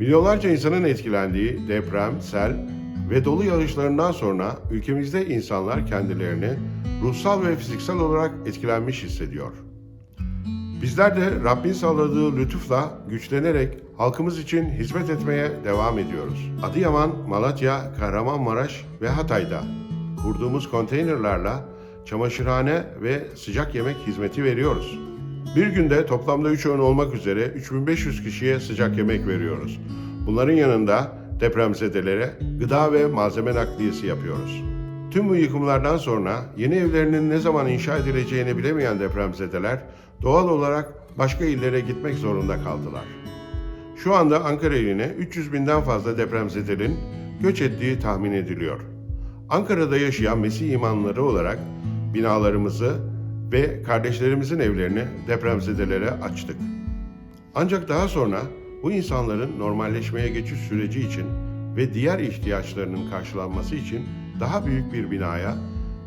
Milyonlarca insanın etkilendiği deprem, sel ve dolu yağışlarından sonra ülkemizde insanlar kendilerini ruhsal ve fiziksel olarak etkilenmiş hissediyor. Bizler de Rabbin sağladığı lütufla güçlenerek halkımız için hizmet etmeye devam ediyoruz. Adıyaman, Malatya, Kahramanmaraş ve Hatay'da kurduğumuz konteynerlarla çamaşırhane ve sıcak yemek hizmeti veriyoruz. Bir günde toplamda 3 öğün olmak üzere 3500 kişiye sıcak yemek veriyoruz. Bunların yanında depremzedelere gıda ve malzeme nakliyesi yapıyoruz. Tüm bu yıkımlardan sonra yeni evlerinin ne zaman inşa edileceğini bilemeyen depremzedeler doğal olarak başka illere gitmek zorunda kaldılar. Şu anda Ankara iline 300 binden fazla depremzedenin göç ettiği tahmin ediliyor. Ankara'da yaşayan Mesih imanları olarak binalarımızı ve kardeşlerimizin evlerini depremzedelere açtık. Ancak daha sonra bu insanların normalleşmeye geçiş süreci için ve diğer ihtiyaçlarının karşılanması için daha büyük bir binaya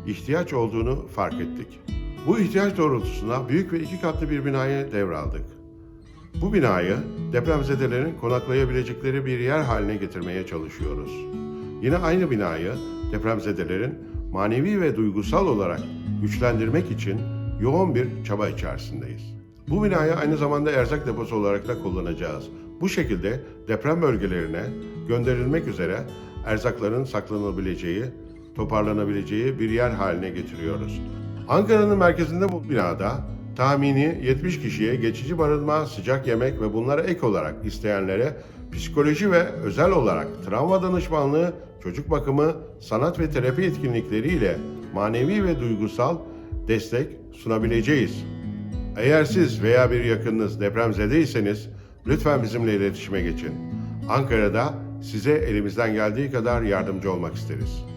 ihtiyaç olduğunu fark ettik. Bu ihtiyaç doğrultusunda büyük ve iki katlı bir binayı devraldık. Bu binayı depremzedelerin konaklayabilecekleri bir yer haline getirmeye çalışıyoruz. Yine aynı binayı depremzedelerin manevi ve duygusal olarak güçlendirmek için yoğun bir çaba içerisindeyiz. Bu binayı aynı zamanda erzak deposu olarak da kullanacağız. Bu şekilde deprem bölgelerine gönderilmek üzere erzakların saklanabileceği, toparlanabileceği bir yer haline getiriyoruz. Ankara'nın merkezinde bu binada tahmini 70 kişiye geçici barınma, sıcak yemek ve bunlara ek olarak isteyenlere psikoloji ve özel olarak travma danışmanlığı, çocuk bakımı, sanat ve terapi etkinlikleriyle manevi ve duygusal destek sunabileceğiz. Eğer siz veya bir yakınınız depremzedeyseniz lütfen bizimle iletişime geçin. Ankara'da size elimizden geldiği kadar yardımcı olmak isteriz.